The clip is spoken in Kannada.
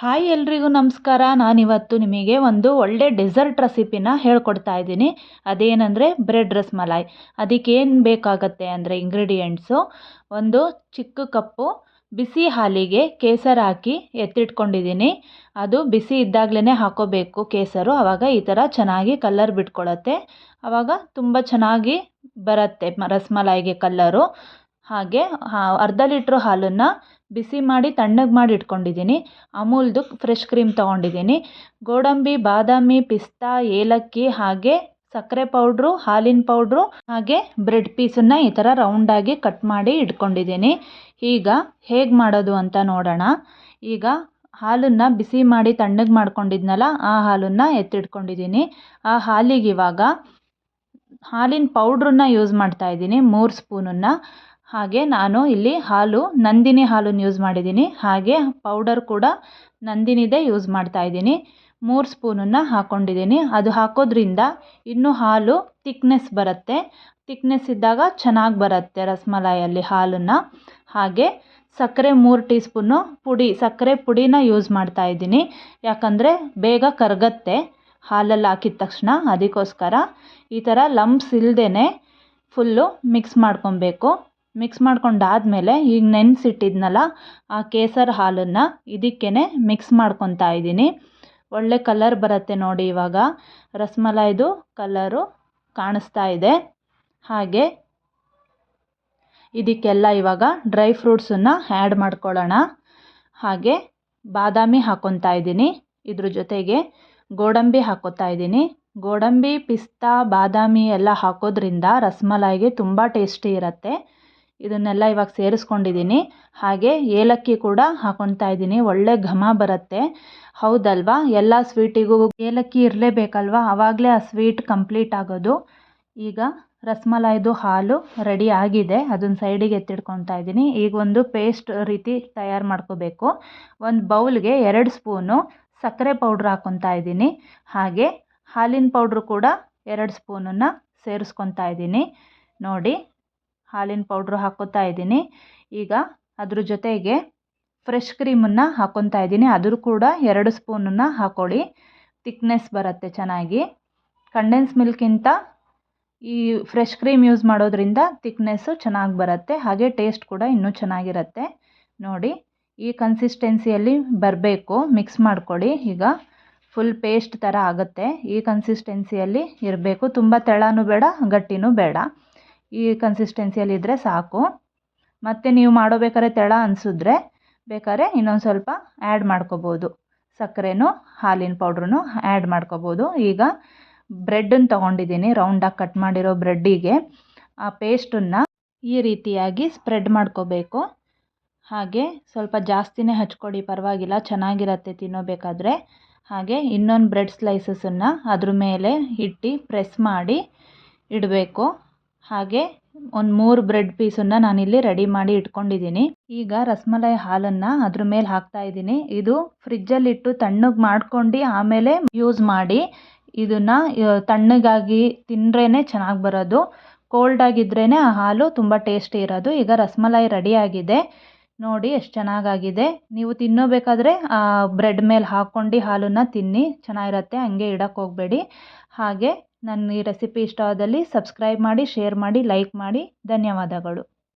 ಹಾಯ್ ಎಲ್ರಿಗೂ ನಮಸ್ಕಾರ. ನಾನಿವತ್ತು ನಿಮಗೆ ಒಂದು ಒಳ್ಳೆ ಡೆಸರ್ಟ್ ರೆಸಿಪಿನ ಹೇಳ್ಕೊಡ್ತಾ ಇದ್ದೀನಿ. ಅದೇನೆಂದರೆ ಬ್ರೆಡ್ ರಸ್ಮಲಾಯ್. ಅದಕ್ಕೆ ಏನು ಬೇಕಾಗತ್ತೆ ಅಂದರೆ ಇಂಗ್ರೀಡಿಯೆಂಟ್ಸು. ಒಂದು ಚಿಕ್ಕ ಕಪ್ಪು ಬಿಸಿ ಹಾಲಿಗೆ ಕೇಸರ್ ಹಾಕಿ ಎತ್ತಿಟ್ಕೊಂಡಿದ್ದೀನಿ. ಅದು ಬಿಸಿ ಇದ್ದಾಗಲೇ ಹಾಕೋಬೇಕು ಕೇಸರು. ಆವಾಗ ಈ ಥರ ಚೆನ್ನಾಗಿ ಕಲ್ಲರ್ ಬಿಟ್ಕೊಳ್ಳುತ್ತೆ ಆವಾಗ ತುಂಬ ಚೆನ್ನಾಗಿ ಬರುತ್ತೆ ರಸ್ಮಲಾಯ್ಗೆ ಕಲ್ಲರು. ಹಾಗೆ ಅರ್ಧ ಲೀಟ್ರ್ ಹಾಲನ್ನು ಬಿಸಿ ಮಾಡಿ ತಣ್ಣಗೆ ಮಾಡಿ ಇಟ್ಕೊಂಡಿದ್ದೀನಿ ಅಮೂಲ್ದು ಫ್ರೆಶ್ ಕ್ರೀಮ್ ತೊಗೊಂಡಿದ್ದೀನಿ. ಗೋಡಂಬಿ, ಬಾದಾಮಿ, ಪಿಸ್ತಾ, ಏಲಕ್ಕಿ ಹಾಗೆ ಸಕ್ಕರೆ ಪೌಡ್ರು, ಹಾಲಿನ ಪೌಡ್ರು ಹಾಗೆ ಬ್ರೆಡ್ ಪೀಸನ್ನು ಈ ಥರ ರೌಂಡಾಗಿ ಕಟ್ ಮಾಡಿ ಇಟ್ಕೊಂಡಿದ್ದೀನಿ. ಈಗ ಹೇಗೆ ಮಾಡೋದು ಅಂತ ನೋಡೋಣ. ಈಗ ಹಾಲನ್ನು ಬಿಸಿ ಮಾಡಿ ತಣ್ಣಗೆ ಮಾಡ್ಕೊಂಡಿದ್ನಲ್ಲ, ಆ ಹಾಲನ್ನು ಎತ್ತಿಟ್ಕೊಂಡಿದ್ದೀನಿ. ಆ ಹಾಲಿಗೆ ಇವಾಗ ಹಾಲಿನ ಪೌಡ್ರನ್ನ ಯೂಸ್ ಮಾಡ್ತಾ ಇದ್ದೀನಿ, ಮೂರು ಸ್ಪೂನನ್ನು ಹಾಗೆ ನಾನು ಇಲ್ಲಿ ಹಾಲು, ನಂದಿನಿ ಹಾಲನ್ನು ಯೂಸ್ ಮಾಡಿದ್ದೀನಿ. ಹಾಗೆ ಪೌಡರ್ ಕೂಡ ನಂದಿನಿದೇ ಯೂಸ್ ಮಾಡ್ತಾ ಇದ್ದೀನಿ. ಮೂರು ಸ್ಪೂನನ್ನು ಹಾಕ್ಕೊಂಡಿದ್ದೀನಿ ಅದು ಹಾಕೋದ್ರಿಂದ ಇನ್ನೂ ಹಾಲು ತಿಕ್ನೆಸ್ ಬರುತ್ತೆ. ತಿಕ್ನೆಸ್ ಇದ್ದಾಗ ಚೆನ್ನಾಗಿ ಬರುತ್ತೆ ರಸಮಲಾಯಲ್ಲಿ ಹಾಲನ್ನು. ಹಾಗೆ ಸಕ್ಕರೆ ಮೂರು ಟೀ ಸ್ಪೂನು ಪುಡಿ, ಸಕ್ಕರೆ ಪುಡಿನ ಯೂಸ್ ಮಾಡ್ತಾ ಇದ್ದೀನಿ. ಯಾಕಂದರೆ ಬೇಗ ಕರಗತ್ತೆ ಹಾಲಲ್ಲಿ ಹಾಕಿದ ತಕ್ಷಣ ಅದಕ್ಕೋಸ್ಕರ. ಈ ಥರ ಲಂಪ್ಸ್ ಇಲ್ಲದೇ ಫುಲ್ಲು ಮಿಕ್ಸ್ ಮಾಡ್ಕೊಬೇಕು. ಮಿಕ್ಸ್ ಮಾಡ್ಕೊಂಡಾದಮೇಲೆ ಈಗ ನೆನೆಸಿಟ್ಟಿದ್ನಲ್ಲ, ಆ ಕೇಸರ್ ಹಾಲನ್ನು ಇದಕ್ಕೇ ಮಿಕ್ಸ್ ಮಾಡ್ಕೊತಾ ಇದ್ದೀನಿ. ಒಳ್ಳೆ ಕಲರ್ ಬರುತ್ತೆ ನೋಡಿ ಇವಾಗ. ರಸ್ಮಲಾಯ್ದು ಕಲರು ಕಾಣಿಸ್ತಾ ಇದೆ. ಹಾಗೆ ಇದಕ್ಕೆಲ್ಲ ಇವಾಗ ಡ್ರೈ ಫ್ರೂಟ್ಸನ್ನು ಆ್ಯಡ್ ಮಾಡ್ಕೊಳ್ಳೋಣ. ಹಾಗೆ ಬಾದಾಮಿ ಹಾಕ್ಕೊತಾ ಇದ್ದೀನಿ. ಇದ್ರ ಜೊತೆಗೆ ಗೋಡಂಬಿ ಹಾಕೋತಾ ಇದ್ದೀನಿ. ಗೋಡಂಬಿ, ಪಿಸ್ತಾ, ಬಾದಾಮಿ ಎಲ್ಲ ಹಾಕೋದ್ರಿಂದ ರಸ್ಮಲಾಯ್ಗೆ ತುಂಬ ಟೇಸ್ಟಿ ಇರುತ್ತೆ. ಇದನ್ನೆಲ್ಲ ಇವಾಗ ಸೇರಿಸ್ಕೊಂಡಿದ್ದೀನಿ. ಹಾಗೆ ಏಲಕ್ಕಿ ಕೂಡ ಹಾಕೊತಾ ಇದ್ದೀನಿ. ಒಳ್ಳೆ ಘಮ ಬರುತ್ತೆ. ಹೌದಲ್ವಾ? ಎಲ್ಲ ಸ್ವೀಟಿಗೂ ಏಲಕ್ಕಿ ಇರಲೇಬೇಕಲ್ವಾ? ಆವಾಗಲೇ ಆ ಸ್ವೀಟ್ ಕಂಪ್ಲೀಟ್ ಆಗೋದು. ಈಗ ರಸಮಲಾಯ್ದು ಹಾಲು ರೆಡಿ ಆಗಿದೆ. ಅದನ್ನು ಸೈಡಿಗೆ ಎತ್ತಿಡ್ಕೊತಾ ಇದ್ದೀನಿ. ಈಗ ಒಂದು ಪೇಸ್ಟ್ ರೀತಿ ತಯಾರು ಮಾಡ್ಕೋಬೇಕು. ಒಂದು ಬೌಲ್ಗೆ ಎರಡು ಸ್ಪೂನು ಸಕ್ಕರೆ ಪೌಡ್ರ್ ಹಾಕ್ಕೊತಾ ಇದ್ದೀನಿ. ಹಾಗೆ ಹಾಲಿನ ಪೌಡ್ರು ಕೂಡ ಎರಡು ಸ್ಪೂನನ್ನು ಸೇರಿಸ್ಕೊತಾ ಇದ್ದೀನಿ. ನೋಡಿ ಹಾಲಿನ ಪೌಡ್ರು ಹಾಕ್ಕೋತಾ ಇದ್ದೀನಿ. ಈಗ ಅದ್ರ ಜೊತೆಗೆ ಫ್ರೆಶ್ ಕ್ರೀಮನ್ನು ಹಾಕ್ಕೊತಾ ಇದ್ದೀನಿ. ಅದ್ರ ಕೂಡ ಎರಡು ಸ್ಪೂನನ್ನು ಹಾಕ್ಕೊಳ್ಳಿ ತಿಕ್ನೆಸ್ ಬರುತ್ತೆ ಚೆನ್ನಾಗಿ. ಕಂಡೆನ್ಸ್ ಮಿಲ್ಕಿಂತ ಈ ಫ್ರೆಶ್ ಕ್ರೀಮ್ ಯೂಸ್ ಮಾಡೋದ್ರಿಂದ ತಿಕ್ನೆಸ್ಸು ಚೆನ್ನಾಗಿ ಬರುತ್ತೆ. ಹಾಗೆ ಟೇಸ್ಟ್ ಕೂಡ ಇನ್ನೂ ಚೆನ್ನಾಗಿರುತ್ತೆ. ನೋಡಿ, ಈ ಕನ್ಸಿಸ್ಟೆನ್ಸಿಯಲ್ಲಿ ಬರಬೇಕು. ಮಿಕ್ಸ್ ಮಾಡ್ಕೊಳ್ಳಿ. ಈಗ ಫುಲ್ ಪೇಸ್ಟ್ ಥರ ಆಗುತ್ತೆ. ಈ ಕನ್ಸಿಸ್ಟೆನ್ಸಿಯಲ್ಲಿ ಇರಬೇಕು. ತುಂಬ ತೆಳನೂ ಬೇಡ, ಗಟ್ಟಿನೂ ಬೇಡ. ಈ ಕನ್ಸಿಸ್ಟೆನ್ಸಿಯಲ್ಲಿ ಇದ್ದರೆ ಸಾಕು. ಮತ್ತು ನೀವು ಮಾಡೋಬೇಕಾದ್ರೆ ತೆಳ ಅನಿಸಿದ್ರೆ ಬೇಕಾದ್ರೆ ಇನ್ನೊಂದು ಸ್ವಲ್ಪ ಆ್ಯಡ್ ಮಾಡ್ಕೋಬೋದು. ಸಕ್ಕರೆನೂ, ಹಾಲಿನ ಪೌಡ್ರೂ ಆ್ಯಡ್ ಮಾಡ್ಕೋಬೋದು. ಈಗ ಬ್ರೆಡ್ಡನ್ನು ತೊಗೊಂಡಿದ್ದೀನಿ. ರೌಂಡಾಗಿ ಕಟ್ ಮಾಡಿರೋ ಬ್ರೆಡ್ಡಿಗೆ ಆ ಪೇಸ್ಟನ್ನು ಈ ರೀತಿಯಾಗಿ ಸ್ಪ್ರೆಡ್ ಮಾಡ್ಕೋಬೇಕು. ಹಾಗೆ ಸ್ವಲ್ಪ ಜಾಸ್ತಿನೇ ಹಚ್ಕೊಡಿ, ಪರವಾಗಿಲ್ಲ, ಚೆನ್ನಾಗಿರತ್ತೆ ತಿನ್ನೋಬೇಕಾದ್ರೆ. ಹಾಗೆ ಇನ್ನೊಂದು ಬ್ರೆಡ್ ಸ್ಲೈಸಸನ್ನು ಅದ್ರ ಮೇಲೆ ಇಟ್ಟು ಪ್ರೆಸ್ ಮಾಡಿ ಇಡಬೇಕು. ಹಾಗೆ ಒಂದು ಮೂರು ಬ್ರೆಡ್ ಪೀಸನ್ನು ನಾನಿಲ್ಲಿ ರೆಡಿ ಮಾಡಿ ಇಟ್ಕೊಂಡಿದ್ದೀನಿ. ಈಗ ರಸಮಲೈ ಹಾಲನ್ನು ಅದ್ರ ಮೇಲೆ ಹಾಕ್ತಾ ಇದ್ದೀನಿ. ಇದು ಫ್ರಿಜ್ಜಲ್ಲಿಟ್ಟು ತಣ್ಣಗೆ ಮಾಡ್ಕೊಂಡು ಆಮೇಲೆ ಯೂಸ್ ಮಾಡಿ ಇದನ್ನು ತಣ್ಣಗಾಗಿ ತಿಂದ್ರೇ ಚೆನ್ನಾಗಿ ಬರೋದು. ಕೋಲ್ಡ್ ಆಗಿದ್ರೇ ಆ ಹಾಲು ತುಂಬ ಟೇಸ್ಟಿ ಇರೋದು. ಈಗ ರಸ್ಮಲಾಯಿ ರೆಡಿಯಾಗಿದೆ ನೋಡಿ ಎಷ್ಟು ಚೆನ್ನಾಗಾಗಿದೆ. ನೀವು ತಿನ್ನೋಬೇಕಾದ್ರೆ ಬ್ರೆಡ್ ಮೇಲೆ ಹಾಕ್ಕೊಂಡು ಹಾಲನ್ನು ತಿನ್ನಿ. ಚೆನ್ನಾಗಿರುತ್ತೆ, ಹಂಗೆ ಇಡಕ್ಕೆ ಹೋಗಬೇಡಿ. ಹಾಗೆ ನನ್ನ ಈ ರೆಸಿಪಿ ಇಷ್ಟವಾದಲ್ಲಿ ಸಬ್ಸ್ಕ್ರೈಬ್ ಮಾಡಿ ಶೇರ್ ಮಾಡಿ ಲೈಕ್ ಮಾಡಿ. ಧನ್ಯವಾದಗಳು.